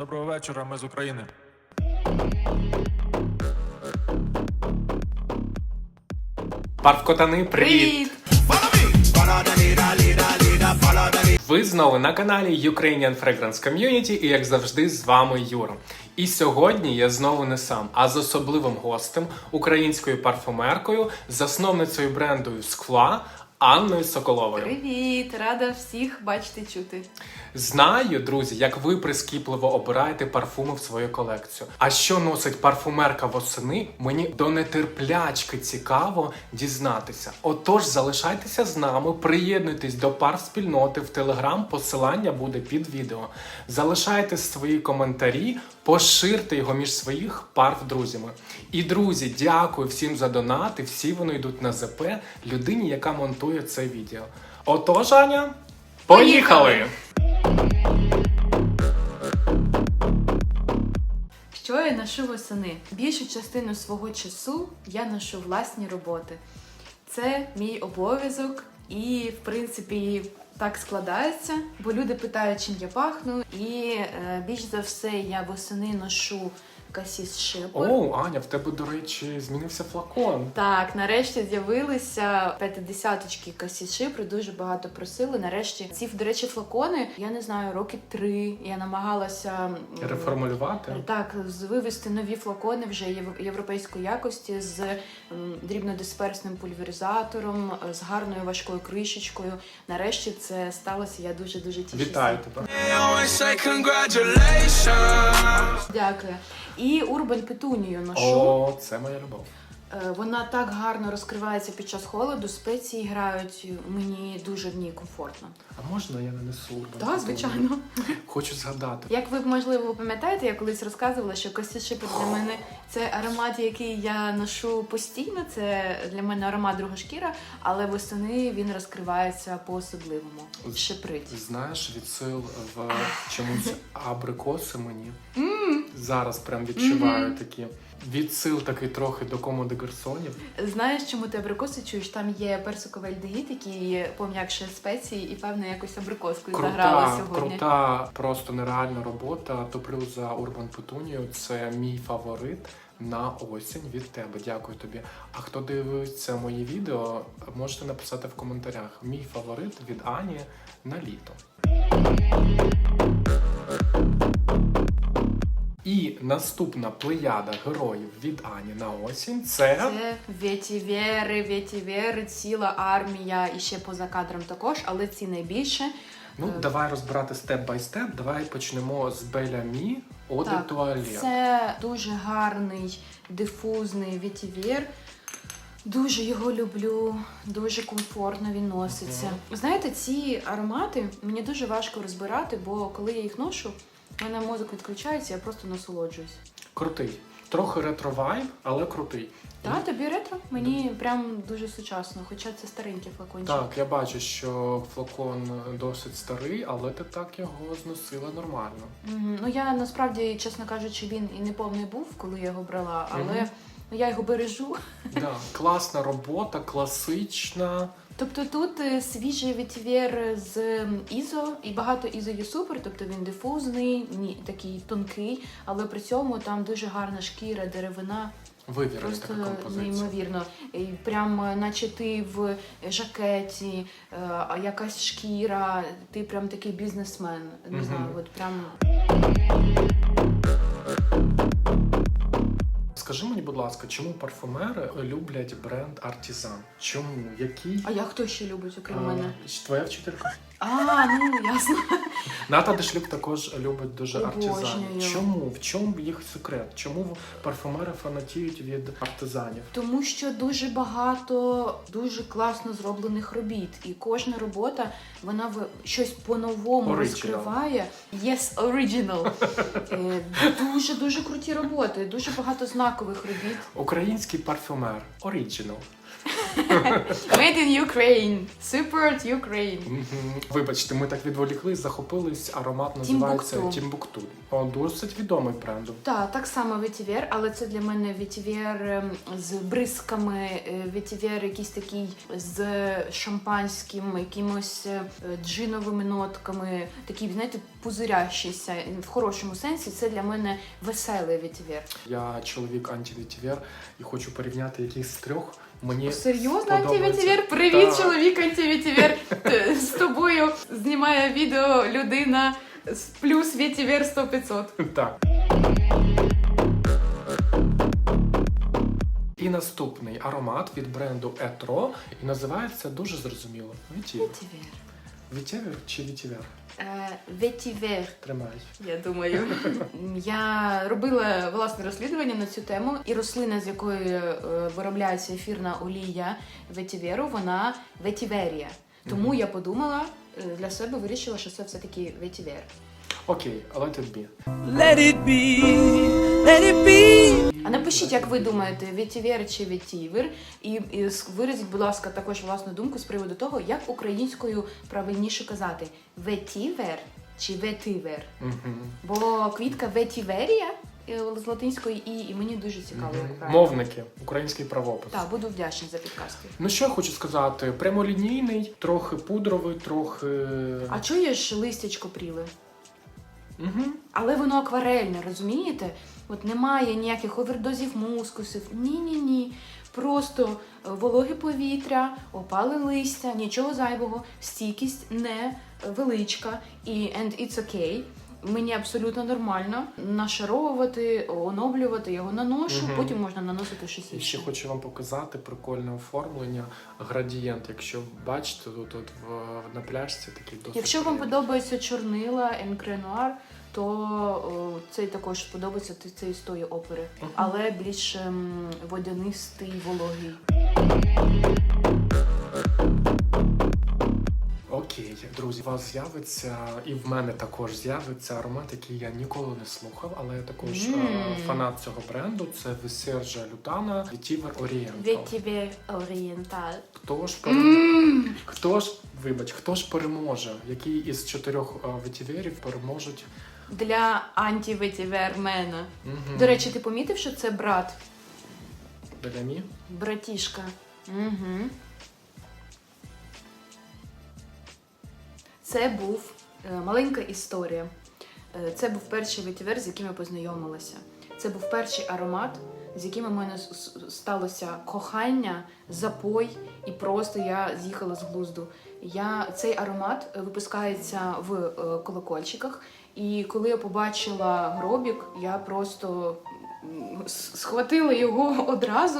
Доброго вечора, ми з України. Парфкотани, привіт! Ви знову на каналі Ukrainian Fragrance Community і як завжди з вами Юра. І сьогодні я знову не сам, а з особливим гостем, українською парфумеркою, засновницею бренду Скла Анною Соколовою. Привіт! Рада всіх бачити чути. Знаю, друзі, як ви прискіпливо обираєте парфуми в свою колекцію. А що носить парфумерка восени, мені до нетерплячки цікаво дізнатися. Отож, залишайтеся з нами, приєднуйтесь до парфспільноти в Телеграм, посилання буде під відео. Залишайте свої коментарі, поширте його між своїх парф друзями. І друзі, дякую всім за донати. Всі вони йдуть на ЗП людині, яка монтує це відео. Отож, Аня, поїхали! Що я ношу восени? Більшу частину свого часу я ношу власні роботи. Це мій обов'язок, і в принципі так складається, бо люди питають, чим я пахну. І е, більш за все я восени ношу касіс шипор. О, Аня, в тебе, до речі, змінився флакон. Так, нарешті з'явилися п'ятидесяточки касі шипри, дуже багато просили. Нарешті ці, до речі, флакони, я не знаю, роки три. Я намагалася м, Реформулювати. Так, з- вивести нові флакони вже єв- європейської якості з м, дрібнодисперсним пульверизатором, е, з гарною важкою кришечкою. Нарешті це сталося. Я дуже дуже тішуся. Вітаю тебе. They always say congratulations. Дякую. І Урбан Петунію ношу. О, це моя любов. Е, Вона так гарно розкривається під час холоду. Спеції грають мені дуже в ній комфортно. А можна я нанесу? Так, звичайно. Хочу згадати. Як ви можливо пам'ятаєте, я колись розказувала, що Костя Шипер для мене це аромат, який я ношу постійно. Це для мене аромат друга шкіра, але восени він розкривається по-особливому. Шиприть. Знаєш, відсил в чомусь абрикоси мені. Зараз прям відчуваю такі. Відсил такий трохи до комоди Герсонів. Знаєш, чому ти абрикоси чуєш? Там є персиковий альдегід, який пом'якшує спеції, і певно якось абрикоскою заграла сьогодні. крута, просто нереальна робота. Топлю за Урбан Петунію. Це мій фаворит на осінь від тебе. Дякую тобі. А хто дивиться мої відео, можете написати в коментарях. Мій фаворит від Ані на літо. І наступна плеяда героїв від Ані на осінь це. Це ветівери, ветівери, ціла армія і ще поза кадром також, але ці найбільше. Ну, Е. давай розбирати степ бай степ. Давай почнемо з Белямі Так, Туалет. Це дуже гарний дифузний ветівер. Дуже його люблю, дуже комфортно він носиться. Знаєте, ці аромати мені дуже важко розбирати, бо коли я їх ношу, в мене мозок відключається, я просто насолоджуюсь. Крутий. Трохи ретро-вайб, але крутий. Та тобі ретро? Мені прям дуже сучасно, хоча це старенький флакончик. Так, я бачу, що флакон досить старий, але ти так його зносила нормально. Мгм. Ну я насправді, чесно кажучи, він і не повний був, коли я його брала, але Мгм. ну, я його бережу. Да, класна робота, класична. Тобто тут е, свіжий відвір з ізо, і багато ізо є супер, тобто він дифузний, ні, такий тонкий, але при цьому там дуже гарна шкіра, деревина, Вивірена просто така композиція. неймовірно. І прям е, наче ти в жакеті, е, якась шкіра, ти прям такий бізнесмен. Не знаю, от прям Скажи мені, будь ласка, чому парфумери люблять бренд Артізан? Чому? Який? А я хто ще любить, окрім А, мене? Твоя вчителька? А, ну ясно. Ната Дешлюк також любить дуже Обожнюю. артизанів. Чому? В чому їх секрет? Чому парфумери фанатіють від артизанів? Тому що дуже багато дуже класно зроблених робіт, і кожна робота вона в щось по-новому Original. розкриває. Yes, original. Е, Дуже дуже круті роботи, дуже багато знакових робіт. Український парфюмер Original. Made in Ukraine. Support Ukraine. Мгм. Вибачте, ми так відволіклись, захопились. Аромат називається Тімбукту. Тімбукту. О, досить відомий бренд. Так, так само ветівер, але це для мене ветівер ем, з бризками, е, ветівер якийсь такий з шампанським, якимось е, джиновими нотками, такий, знаєте, пузирящийся в хорошому сенсі. Це для мене веселий ветівер. Я чоловік антивітівер і хочу порівняти якийсь з трьох. Мені Серйозно, антивітівер? Привіт, Так. чоловік антивітівер З тобою знімає відео людина з плюс вітівер 100-500. Так. І наступний аромат від бренду Етро і називається дуже зрозуміло. Вітівер. Ветівер. Чи вітівер? Е, Ветівер. Тримай. Я думаю, я робила власне розслідування на цю тему, і рослина, з якої е, виробляється ефірна олія ветіверу, вона ветіверія. Тому Мгм. я подумала е, для себе, вирішила, що це все таки ветівер. Окей, let it be. Let it be, let it be. А напишіть, як ви думаєте, ветівер чи ветівер, і, і виразіть, будь ласка, також власну думку з приводу того, як українською правильніше казати ветівер чи ветивер. Угу. Бо квітка ветіверія е, з латинської і, і мені дуже цікаво, як правильно. Мовники, український правопис. Так, буду вдячна за підказки. Ну що я хочу сказати, прямолінійний, трохи пудровий, трохи. А чуєш листячко пріле? Угу. Але воно акварельне, розумієте? От немає ніяких овердозів мускусів. Ні-ні-ні. Просто е, вологе повітря, опали листя, нічого зайвого, стійкість не е, і and it's okay. Мені абсолютно нормально нашаровувати, оновлювати, його наношу, Мгм. потім можна наносити щось І ще хочу вам показати прикольне оформлення, градієнт. Якщо бачите, тут, тут в, на пляжці такий досить. Якщо вам приємний. подобається чорнила Енкре Нуар, то о, цей також сподобається т- цей з тої опери, але більш ем, водянистий, вологий. Окей, друзі, у вас з'явиться, і в мене також з'явиться аромат, який я ніколи не слухав, але я також е, фанат цього бренду. Це Весержа Лютана Vetiver Oriental. Ветівер орієнталь. Хто ж переможе? Хто ж, вибач, хто ж переможе? Який із чотирьох е, ветіверів переможуть? Для антиветівермена. Мгм. До речі, ти помітив, що це брат, Белямі? братішка. Угу. Це був е, маленька історія. Е, Це був перший ветівер, з яким я познайомилася. Це був перший аромат, з якими в мене сталося кохання, запой, і просто я з'їхала з глузду. Я, цей аромат випускається в е, колокольчиках, і коли я побачила гробік, я просто схватила його одразу.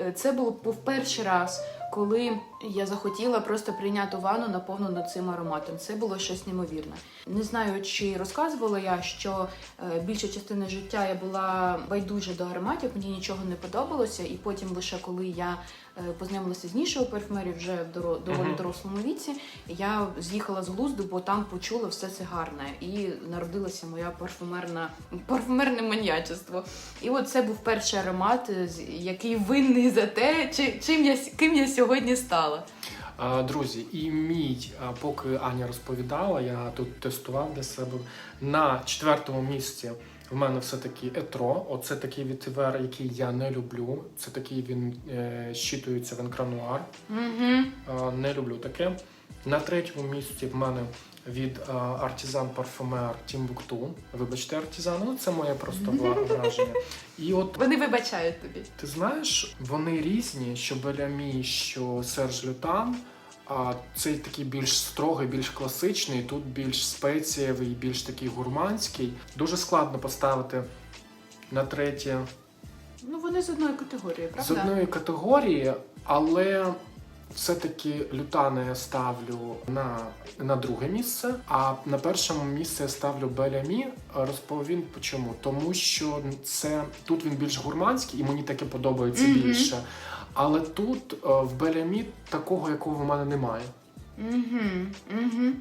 Е, Це було був перший раз, коли я захотіла просто прийняти ванну наповнену цим ароматом. Це було щось неймовірне. Не знаю, чи розказувала я, що е, більшу частину життя я була байдужа до ароматів, мені нічого не подобалося, і потім лише коли я е, познайомилася з нішою парфумерів вже в доволі дорослому віці, я з'їхала з глузду, бо там почула все це гарне, і народилася моя парфумерна парфумерне маніячество. І от це був перший аромат, який винний за те, чи, чим я ким я сьогодні стала. Друзі, і мій, поки Аня розповідала, я тут тестував для себе. На четвертому місці в мене все-таки етро. Оце такий вітивер, який я не люблю. Це такий він е, щитується в енкрануар. Mm -hmm. е, Не люблю таке. На третьому місці в мене від а, Artisan Parfumer Timbuktu. Вибачте, Artisan, ну це моє просто враження. І от Вони вибачають тобі. ти знаєш, вони різні, що Белямі, що Серж Лютан. А цей такий більш строгий, більш класичний, тут більш спецієвий, більш такий гурманський. Дуже складно поставити на третє Ну вони з одної категорії, з одної категорії, але все-таки Лютана я ставлю на, на друге місце, а на першому місці я ставлю Белямі. Розповім чому. Тому що це тут він більш гурманський і мені таке подобається Мгм. більше. Але тут е, в Белямі такого, якого в мене немає. Угу. Угу.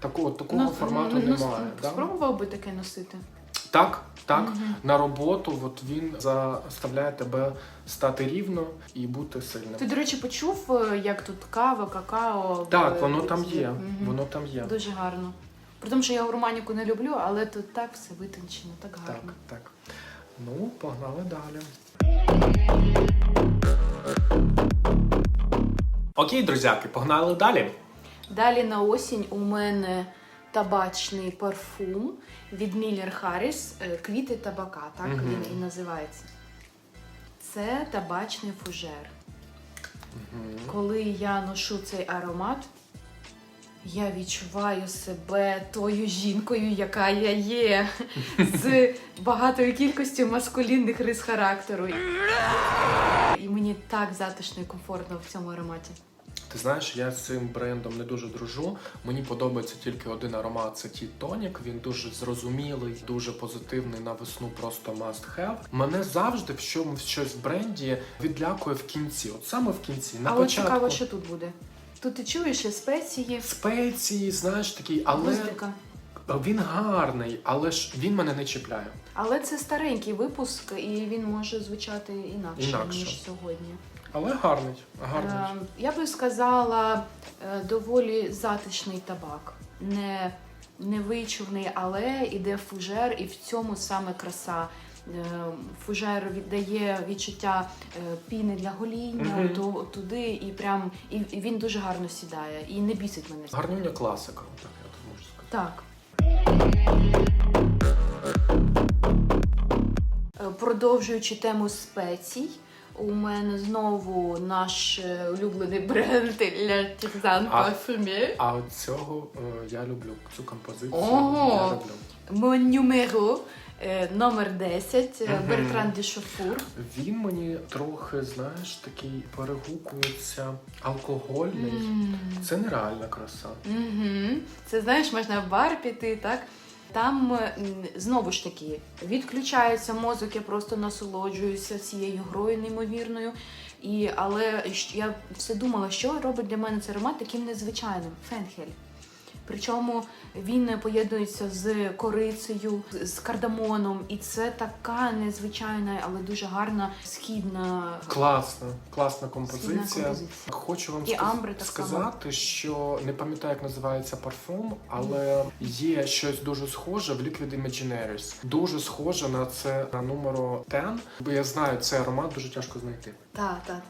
Такого, такого формату немає. да? Спробував би таке носити. Так, так, на роботу от він заставляє тебе стати рівно і бути сильним. Ти, до речі, почув, е, як тут кава, какао. Так, воно там є. Воно там є. Дуже гарно. При тому, що я гурманіку не люблю, але тут так все витончено, так Так, гарно. так. Ну, погнали далі. Окей, друзяки, погнали далі. Далі на осінь у мене табачний парфум від Miller Harris е, Квіти табака, так Мгм. він і називається. Це табачний фужер. Мгм. Коли я ношу цей аромат, я відчуваю себе тою жінкою, яка я є, з багатою кількістю маскулінних рис характеру. І мені так затишно і комфортно в цьому ароматі. Ти знаєш, я з цим брендом не дуже дружу. Мені подобається тільки один аромат це Ті Тонік. Він дуже зрозумілий, дуже позитивний на весну, просто must have. Мене завжди в чому щось в бренді відлякує в кінці. От саме в кінці. На Але початку цікаво, що тут буде. Тут ти чуєш і спеції, спеції, знаєш, такий, але гвоздика. він гарний, але ж він мене не чіпляє. Але це старенький випуск, і він може звучати інакше, Інакше. ніж сьогодні. Але гарний, гарний. Е, я би сказала, е, доволі затишний табак. Не, не вичурний, але іде фужер, і в цьому саме краса. Е, Фужер віддає відчуття е, піни для гоління Мгм. то, туди, і прям і, і він дуже гарно сідає і не бісить мене. Гарнюня класика, так я тут можу сказати. Так. Е, Продовжуючи тему спецій, у мене знову наш е, улюблений бренд La Tisane А- А от цього е, я люблю цю композицію. Ого! Я люблю. Mon numéro е, номер 10 е, Мгм. Бертран де Шофур. Він мені трохи, знаєш, такий перегукується алкогольний. Це нереальна краса. Угу. Це знаєш, можна в бар піти, так? Там е, знову ж таки відключається мозок, я просто насолоджуюся цією грою неймовірною. І, але я все думала, що робить для мене цей аромат таким незвичайним фенхель. Причому він поєднується з корицею, з кардамоном, і це така незвичайна, але дуже гарна східна Класна, класна композиція. Східна композиція. Хочу вам І сказ- амбри так само. сказати, що не пам'ятаю, як називається парфум, але є щось дуже схоже в Liquid Imaginaries. Дуже схоже на це на номеру 10, бо я знаю, цей аромат дуже тяжко знайти. та, та, та.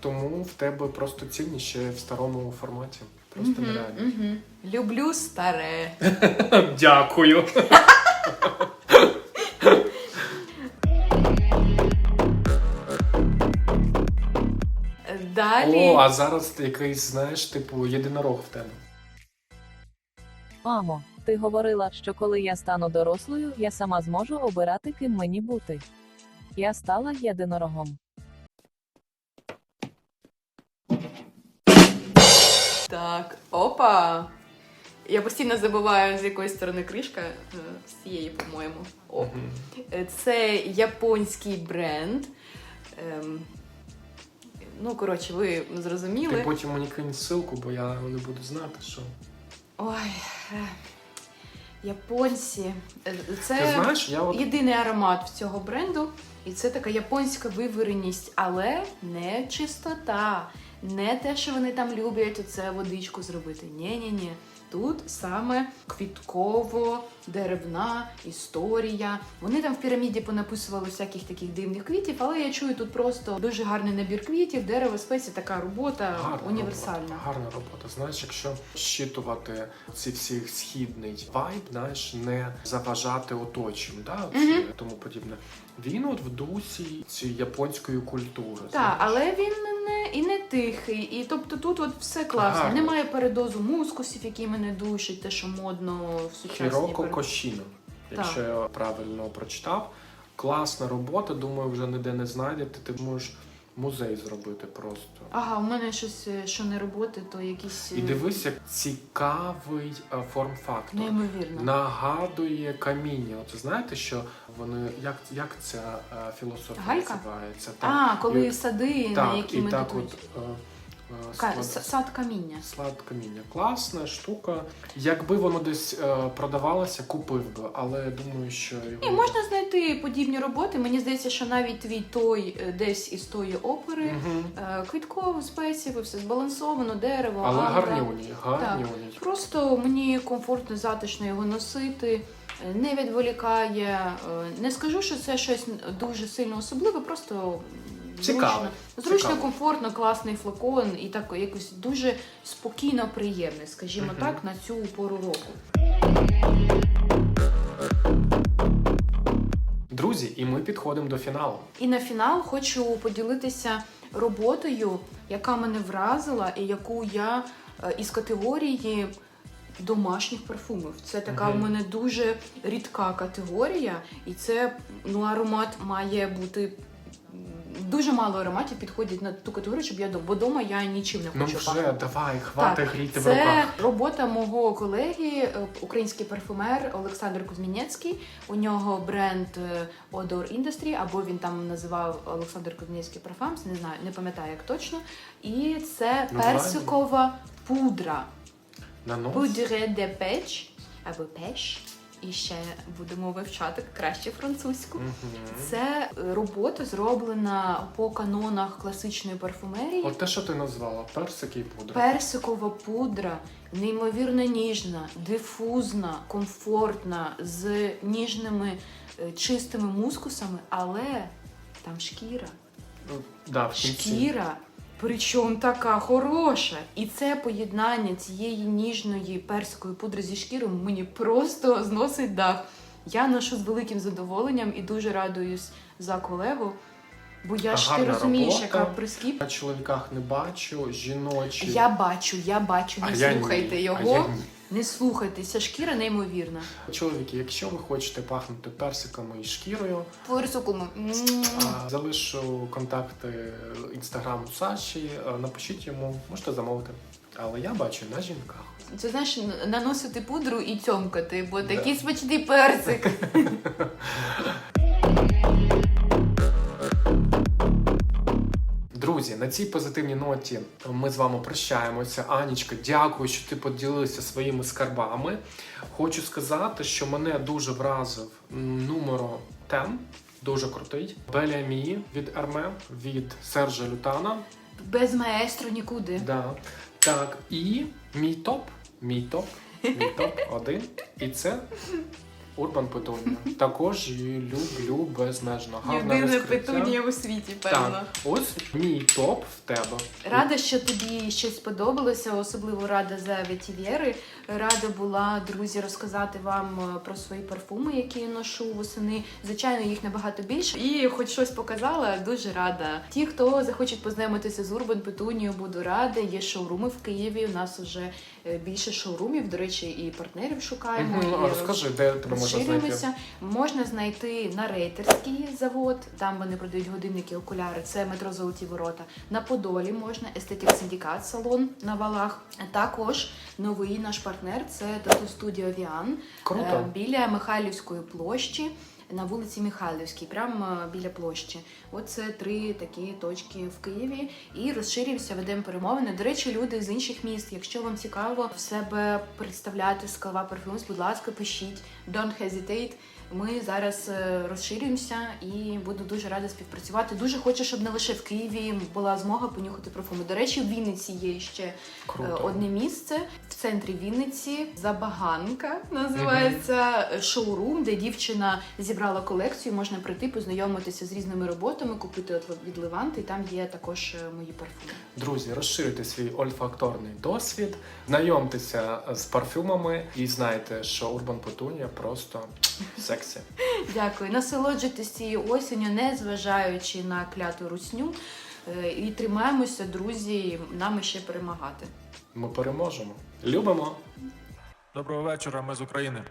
Тому в тебе просто цінні ще в старому форматі. Просто нереально. Угу. Люблю старе. Дякую. Далі. О, а зараз якийсь, знаєш, типу, єдинорог в тебе. Мамо, ти говорила, що коли я стану дорослою, я сама зможу обирати, ким мені бути. Я стала єдинорогом. Так, опа. Я постійно забуваю, з якої сторони кришка, Е, з цієї, по-моєму. О. Е, Це японський бренд. Ем, ну, коротше, ви Ти зрозуміли. потім мені кинь ссылку, бо я не буду знати, що. Ой. е, Японці. Е, Це знаєш, я от єдиний аромат в цього бренду, і це така японська вивіреність, але не чистота, не те, що вони там люблять оце водичку зробити. Ні-ні-ні. Тут саме квітково-деревна історія. Вони там в піраміді понаписували всяких таких дивних квітів, але я чую тут просто дуже гарний набір квітів, дерево, спеції, така робота гарна універсальна. Робота, гарна робота. Знаєш, якщо щитувати ці всі східний вайб, знаєш, не заважати оточим, да, Мгм. тому подібне. Він от в дусі цієї японської культури. Так, але він не і не тихий. І тобто тут от все класно. Гарно. Немає передозу мускусів, які мене душать, те, що модно в сучасній Хіроко пер- Кошіно, якщо Так. я правильно прочитав. Класна робота, думаю, вже ніде не знайдете. Ти можеш музей зробити просто. Ага, у мене щось, е, що не роботи, то якісь е, І дивись, як цікавий е, форм-фактор. неймовірно. Нагадує каміння. Оце знаєте, що вони як, як ця е, філософія Галька? називається? А, коли і, сади, на так, які і ми так от е, е, склад- Сад каміння. Склад каміння. Класна штука. Якби воно десь е, продавалося, купив би, але думаю, що його... можна знайти подібні роботи. Мені здається, що навіть твій той е, десь із тої опери. Мгм. е, Квітково, спеції, все збалансовано, дерево, Але гарнюні, гарнюні. Просто мені комфортно, затишно його носити, е, не відволікає. е, Не скажу, що це щось дуже сильно особливе, просто Цікаве, зручно, цікаве. комфортно, класний флакон і так якось дуже спокійно приємний, скажімо Мгм. так, на цю пору року. Друзі, і ми підходимо до фіналу. І на фінал хочу поділитися роботою, яка мене вразила, і яку я е, із категорії домашніх парфумів. Це така Мгм. в мене дуже рідка категорія, і це ну, аромат має бути. Дуже мало ароматів підходять на ту категорію, щоб я дом- бо дома я нічим не Ну хочу вже пахнути. давай, хвати гріти в Це робота мого колеги, е, український парфюмер Олександр Кузьмінецький. У нього бренд е, Odor Industry, або він там називав Олександр Кузьмінецький Parfums, не знаю, не пам'ятаю як точно. І це Ну, персикова пудра. Poudre de pêche, або пеш. І ще будемо вивчати краще французьку. Це е, робота зроблена по канонах класичної парфумерії. От те, що ти назвала, персики і пудра. Персикова пудра неймовірно ніжна, дифузна, комфортна, з ніжними е, чистими мускусами, але там шкіра. Ну, да, в кінці. Шкіра, причому така хороша. І це поєднання цієї ніжної персикової пудри зі шкірою мені просто зносить дах. Я ношу з великим задоволенням і дуже радуюсь за колегу. Бо я ж ти Гарна розумієш, робота. яка прискіп. На чоловіках не бачу, жіночі. Я бачу, я бачу, А не я ні, слухайте а його. я ні. Не слухайтеся, шкіра неймовірна. Чоловіки, якщо ви хочете пахнути персиками і шкірою, Персикому. а, залишу контакти інстаграму Саші, а, напишіть йому, можете замовити. Але я бачу на жінках. Це знаєш, наносити пудру і цьомкати, бо такий смачний персик. Друзі, на цій позитивній ноті ми з вами прощаємося. Анічка, дякую, що ти поділилася своїми скарбами. Хочу сказати, що мене дуже вразив м, numero 10, дуже крутий. Белямі від Арме, від Сержа Лютана. Без маестро нікуди. Да. Так, і мій топ, мій топ, мій топ один. І це Урбан Петунія. Також її люблю безмежно. Гарне Єдине розкриття. петунія у світі, певно. Так, ось мій топ в тебе. Рада, що тобі щось сподобалося, особливо рада за ветівєри. Рада була, друзі, розказати вам е, про свої парфуми, які я ношу восени. Звичайно, їх набагато більше. І хоч щось показала, дуже рада. Ті, хто захочуть познайомитися з Урбан Петунією, буду рада. Є шоуруми в Києві. У нас вже е, більше шоурумів. До речі, і партнерів шукаємо. Мгм, і Розкажи, де тебе можна знайти? Можна знайти на рейтерський завод, там вони продають годинники, окуляри. Це метро Золоті Ворота. На Подолі можна естетик синдикат салон на валах. Також новий наш партнер це тату студіо Віан Круто. е, біля Михайлівської площі. На вулиці Михайлівській, прямо е, біля площі. Оце три такі точки в Києві. І розширюємося, ведемо перемовини. До речі, люди з інших міст. Якщо вам цікаво в себе представляти склава парфюмс, будь ласка, пишіть. Don't hesitate. Ми зараз е, розширюємося і буду дуже рада співпрацювати. Дуже хочу, щоб не лише в Києві була змога понюхати парфуми. До речі, в Вінниці є ще е, Круто. одне місце в центрі Вінниці. Забаганка називається е, шоурум, де дівчина зібрала колекцію. Можна прийти, познайомитися з різними роботами, купити від Леванти. І там є також мої парфуми. Друзі, розширюйте свій ольфакторний досвід, знайомтеся з парфюмами і знайте, що Урбан Петунія просто сексі. Дякую. Насолоджуйтесь цією осінню, не зважаючи на кляту русню. Е, І тримаємося, друзі, нам ще перемагати. Ми переможемо. Любимо! Доброго вечора, ми з України.